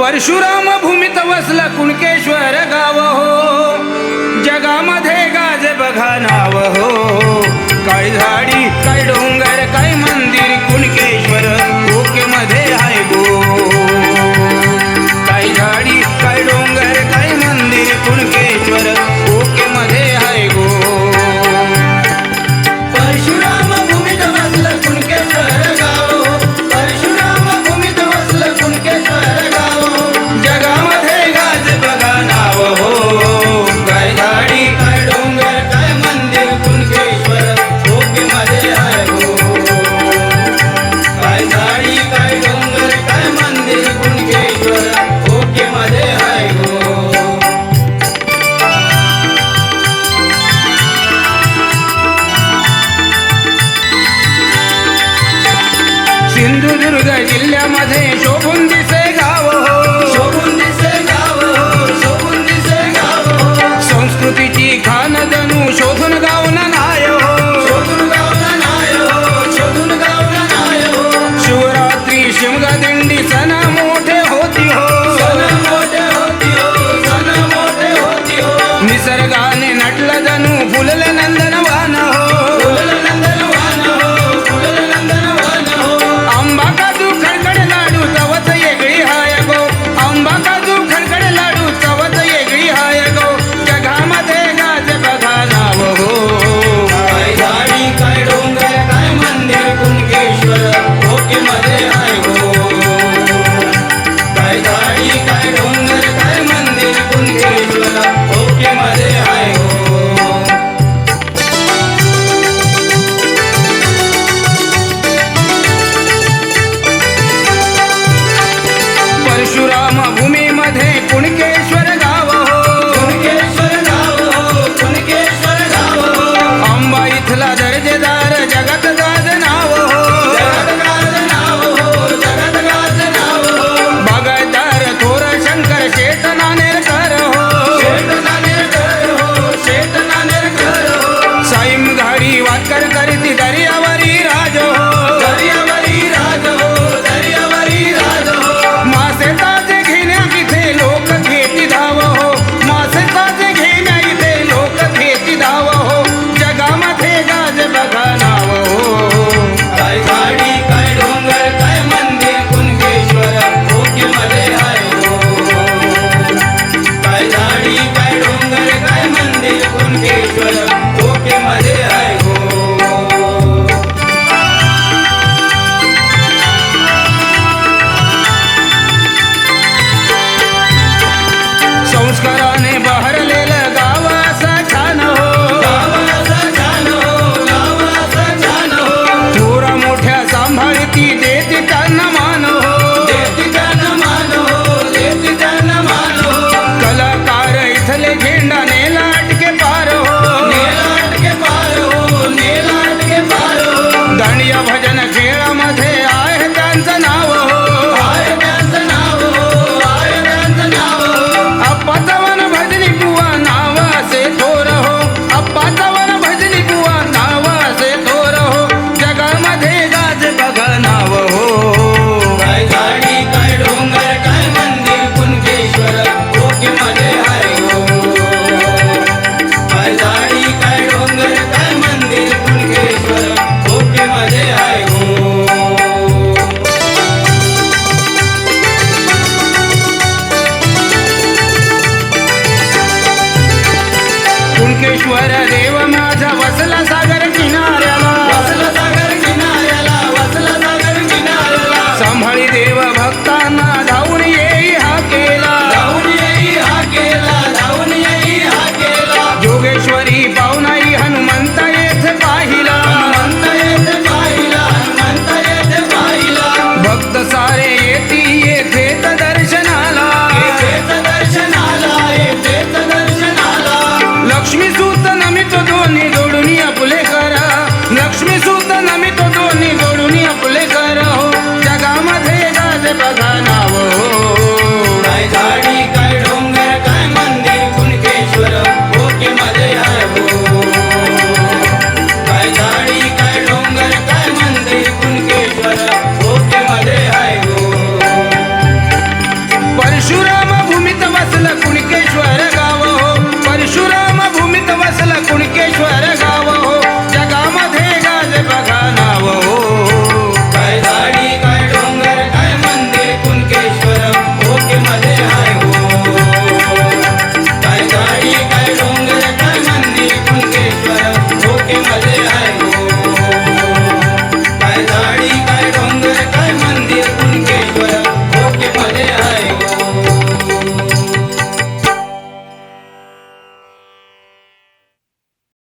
परशुराम भूमीत वसलं कुणकेश्वर गाव हो. जगामध्ये गाज बघा नाव हो. मधेश ఘెండ నేల